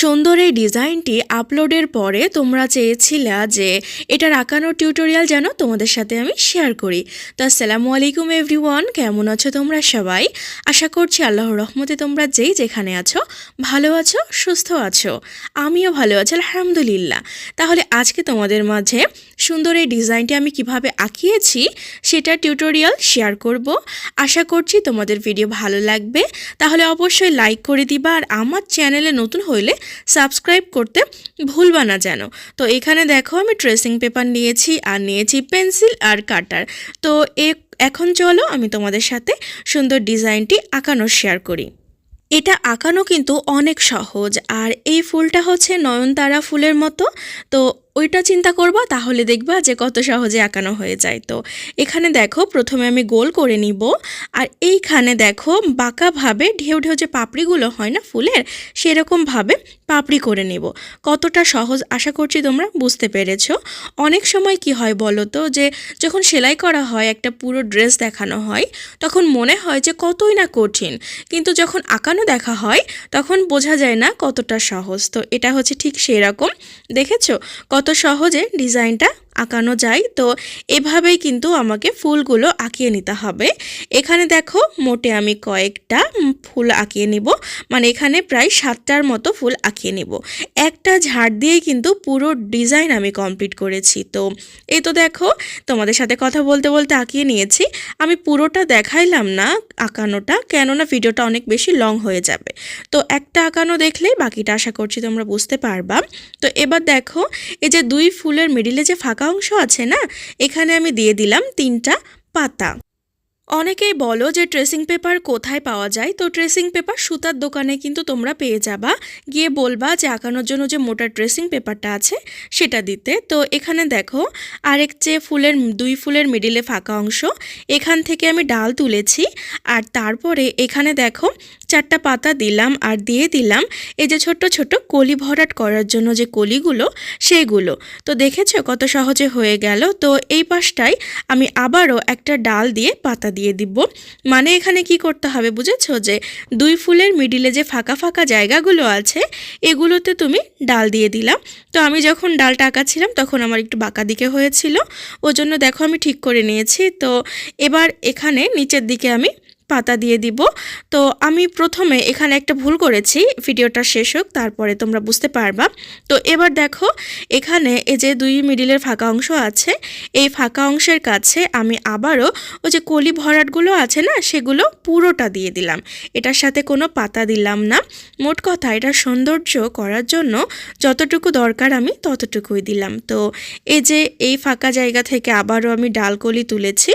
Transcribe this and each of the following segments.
সুন্দর এই ডিজাইনটি আপলোডের পরে তোমরা চেয়েছিলা যে এটার আঁকানোর টিউটোরিয়াল যেন তোমাদের সাথে আমি শেয়ার করি। তো আসসালামু আলাইকুম এভরিওয়ান, কেমন আছো তোমরা সবাই? আশা করছি আল্লাহর রহমতে তোমরা যেই যেখানে আছো, ভালো আছো, সুস্থ আছো। আমিও ভালো আছি, আলহামদুলিল্লাহ। তাহলে আজকে তোমাদের মাঝে সুন্দর এই ডিজাইনটি আমি কীভাবে আঁকিয়েছি সেটা টিউটোরিয়াল শেয়ার করব। আশা করছি তোমাদের ভিডিও ভালো লাগবে। তাহলে অবশ্যই লাইক করে দিবা আর আমার চ্যানেলে নতুন হইলে সাবস্ক্রাইব করতে ভুলবা না যেন। তো এখানে দেখো আমি ট্রেসিং পেপার নিয়েছি, আর নিয়েছি পেন্সিল আর কাটার তো এখন চলো আমি তোমাদের সাথে সুন্দর ডিজাইনটি আঁকানো শেয়ার করি। এটা আঁকানো কিন্তু অনেক সহজ, আর এই ফুলটা হচ্ছে নয়নতারা ফুলের মতো। তো ওইটা চিন্তা করবা, তাহলে দেখবা যে কত সহজে আঁকানো হয়ে যায়। তো এখানে দেখো, প্রথমে আমি গোল করে নিব, আর এইখানে দেখো, বাঁকাভাবে ঢেউ ঢেউ যে পাপড়িগুলো হয় না ফুলের, সেরকমভাবে পাপড়ি করে নেব। কতটা সহজ আশা করছি তোমরা বুঝতে পেরেছ। অনেক সময় কি হয় বলো তো, যে যখন সেলাই করা হয়, একটা পুরো ড্রেস দেখানো হয়, তখন মনে হয় যে কতই না কঠিন, কিন্তু যখন আঁকানো দেখা হয়, তখন বোঝা যায় না কতটা সহজ। তো এটা হচ্ছে ঠিক সেরকম। দেখেছ? কত সহজে ডিজাইনটা আঁকানো যায়, তো এভাবেই কিন্তু আমাকে ফুলগুলো আঁকিয়ে নিতে হবে। এখানে দেখো মোটে আমি কয়েকটা ফুল আঁকিয়ে নিব মানে এখানে প্রায় সাতটার মতো ফুল আঁকিয়ে নিব। একটা ঝাড় দিয়েই কিন্তু পুরো ডিজাইন আমি কমপ্লিট করেছি, তো এই তো দেখো তোমাদের সাথে কথা বলতে বলতে আঁকিয়ে নিয়েছি। আমি পুরোটা দেখাইলাম না আঁকানোটা, কেননা ভিডিওটা অনেক বেশি লং হয়ে যাবে। তো একটা আঁকানো দেখলেই বাকিটা আশা করছি তোমরা বুঝতে পারবা। তো এবার দেখো এই যে দুই ফুলের মিডিলে যে ফাঁকা অংশ আছে না? এখানে আমি দিয়ে দিলাম তিনটা পাতা। অনেকেই বলো যে ট্রেসিং পেপার কোথায় পাওয়া যায়? তো ট্রেসিং পেপার সুতার দোকানে কিন্তু তোমরা পেয়ে যাবা। গিয়ে বলবা যে আঁকানোর জন্য যে মোটা ট্রেসিং পেপারটা আছে, সেটা দিতে। তো এখানে দেখো, আরেক যে ফুলের, দুই ফুলের মিডিলে ফাঁকা অংশ। এখান থেকে আমি ডাল তুলেছি। আর তারপরে এখানে দেখো চারটা পাতা দিলাম আর দিয়ে দিলাম এই যে ছোট্ট ছোট্ট কলি ভরাট করার জন্য যে কলিগুলো সেইগুলো তো দেখেছ কত সহজে হয়ে গেল? তো এই পাশটায় আমি আবারও একটা ডাল দিয়ে পাতা দিয়ে দিব। মানে এখানে কি করতে হবে বুঝেছ? যে দুই ফুলের মিডিলে যে ফাঁকা ফাঁকা জায়গাগুলো আছে, এগুলোতে তুমি ডাল দিয়ে দিলাম। তো আমি যখন ডালটা আঁকাছিলাম তখন আমার একটু বাঁকা দিকে হয়েছিল। জন্য দেখো আমি ঠিক করে নিয়েছি। তো এবার এখানে নিচের দিকে আমি পাতা দিয়ে দিব। তো আমি প্রথমে এখানে একটা ভুল করেছি, ভিডিওটা শেষ হোক, তারপরে তোমরা বুঝতে পারবা। তো এবার দেখো, এখানে এই যে দুই মিডিলের ফাঁকা অংশ আছে, এই ফাঁকা অংশের কাছে আমি আবারও ওই যে কলি ভরাটগুলো আছে না, সেগুলো পুরোটা দিয়ে দিলাম। এটার সাথে কোনো পাতা দিলাম না। মোট কথা এটা সৌন্দর্য করার জন্য যতটুকু দরকার আমি ততটুকুই দিলাম। তো এই যে এই ফাঁকা জায়গা থেকে আবারও আমি ডালকলি তুলেছি।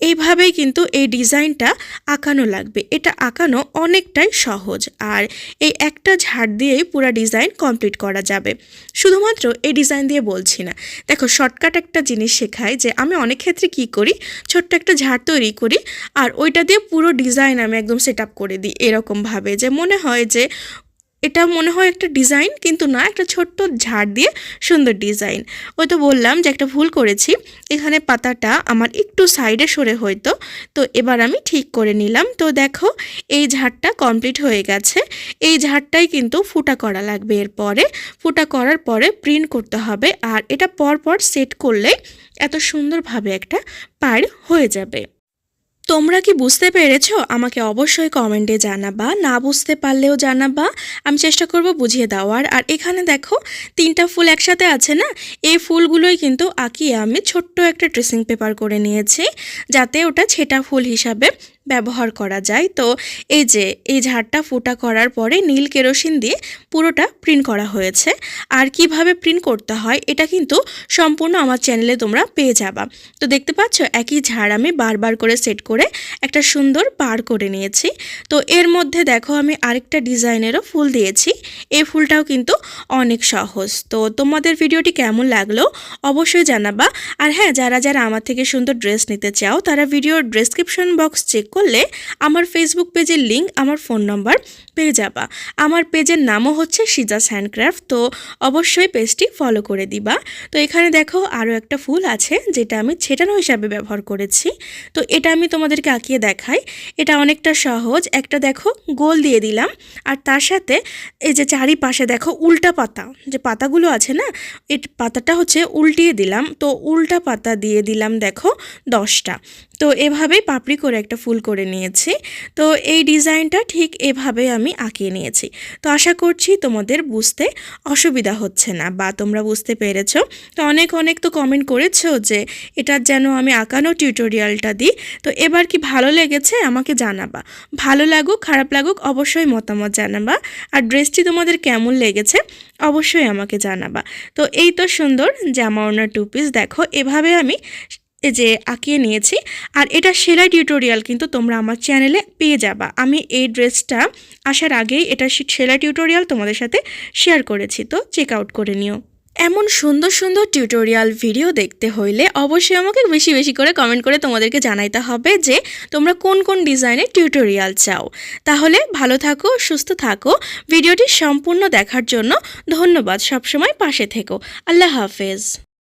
এইভাবেই কিন্তু এই ডিজাইনটা আঁকানো লাগবে। এটা আঁকানো অনেকটাই সহজ আর এই একটা ঝাড় দিয়েই পুরো ডিজাইন কমপ্লিট করা যাবে। শুধুমাত্র এই ডিজাইন দিয়ে বলছি না। দেখো, শর্টকাট একটা জিনিস শেখায় যে আমি অনেক ক্ষেত্রে কি করি? ছোট্ট একটা ঝাড় তৈরি করি আর ওইটা দিয়ে পুরো ডিজাইন আমি একদম সেট করে দিই এরকমভাবে। যে মনে হয় যে এটা মনে হয় একটা ডিজাইন, কিন্তু না, একটা ছোট্ট ঝাড় দিয়ে সুন্দর ডিজাইন। ওই তো বললাম যে একটা ভুল করেছি, এখানে পাতাটা আমার একটু সাইডে সরে হয়তো, তো এবার আমি ঠিক করে নিলাম। তো দেখো, এই ঝাড়টা কমপ্লিট হয়ে গেছে। এই ঝাড়টাই কিন্তু ফুটা করা লাগবে এরপরে। ফুটা করার পরে প্রিন্ট করতে হবে, আর এটা পরপর সেট করলে এত সুন্দরভাবে একটা পার হয়ে যাবে। তোমরা কি বুঝতে পেরেছ? আমাকে অবশ্যই কমেন্টে জানাবা। না বুঝতে পারলেও জানাবা। আমি চেষ্টা করব বুঝিয়ে দেওয়ার। আর এখানে দেখো, তিনটা ফুল একসাথে আছে না? এই ফুলগুলোই কিন্তু আঁকিয়ে আমি ছোট্ট একটা ড্রেসিং পেপার করে নিয়েছি, যাতে ওটা ছেটা ফুল হিসাবে ব্যবহার করা যায়। তো এই যে, এই ঝাড়টা ফোটা করার পরে নীল কেরোসিন দিয়ে পুরোটা প্রিন্ট করা হয়েছে। আর কীভাবে প্রিন্ট করতে হয়, এটা কিন্তু সম্পূর্ণ আমার চ্যানেলে তোমরা পেয়ে যাবা। তো দেখতে পাচ্ছ, একই ঝাড় আমি বারবার করে সেট করে একটা সুন্দর পার করে নিয়েছি। তো এর মধ্যে দেখো, আমি আরেকটা ডিজাইনেরও ফুল দিয়েছি। এই ফুলটাও কিন্তু অনেক সহজ। তো তোমাদের ভিডিওটি কেমন লাগল অবশ্যই জানাবা। আর হ্যাঁ যারা যারা আমার থেকে সুন্দর ড্রেস নিতে চাও, তারা ভিডিওর ডেসক্রিপশন বক্স চেক করলে আমার ফেসবুক পেজের লিঙ্ক আমার ফোন নম্বর পেয়ে যাবা। আমার পেজের নামও হচ্ছে সিজাস হ্যান্ডক্রাফট তো অবশ্যই পেজটি ফলো করে দিবা। তো এখানে দেখো আরও একটা ফুল আছে, যেটা আমি ছেটানো হিসাবে ব্যবহার করেছি। তো এটা আমি তোমাদেরকে আঁকিয়ে দেখাই। এটা অনেকটা সহজ। একটা দেখো গোল দিয়ে দিলাম, আর তার সাথে এই যে চারিপাশে দেখো উল্টা পাতা, যে পাতাগুলো আছে না এই পাতাটা হচ্ছে উল্টিয়ে দিলাম। তো উল্টা পাতা দিয়ে দিলাম দেখো দশটা। তো এভাবেই পাপড়ি করে একটা ফুল করে নিয়েছি। তো এই ডিজাইনটা ঠিক এভাবে আমি আঁকিয়ে নিয়েছি। তো আশা করছি তোমাদের বুঝতে অসুবিধা হচ্ছে না বা তোমরা বুঝতে পেরেছ। তো অনেক অনেক তো কমেন্ট করেছ যে এটার যেন আমি আঁকানো টিউটোরিয়ালটা দিই। তো এবার কি ভালো লেগেছে আমাকে জানাবা। ভালো লাগুক, খারাপ লাগুক অবশ্যই মতামত জানাবা। আর ড্রেসটি তোমাদের কেমন লেগেছে অবশ্যই আমাকে জানাবা। তো এই তো সুন্দর জামা ওনার টু পিস দেখো, এভাবে আমি যে আঁকিয়ে নিয়েছি। আর এটা সেলাই টিউটোরিয়াল কিন্তু তোমরা আমার চ্যানেলে পেয়ে যাবা। আমি এই ড্রেসটা আসার আগেই এটা সেলাই টিউটোরিয়াল তোমাদের সাথে শেয়ার করেছি। তো চেক আউট করে নিও। এমন সুন্দর সুন্দর টিউটোরিয়াল ভিডিও দেখতে হইলে অবশ্যই আমাকে বেশি বেশি করে কমেন্ট করে তোমাদেরকে জানাইতে হবে যে তোমরা কোন কোন ডিজাইনের টিউটোরিয়াল চাও। তাহলে ভালো থাকো, সুস্থ থাকো। ভিডিওটি সম্পূর্ণ দেখার জন্য ধন্যবাদ। সবসময় পাশে থেকো। আল্লাহ হাফেজ।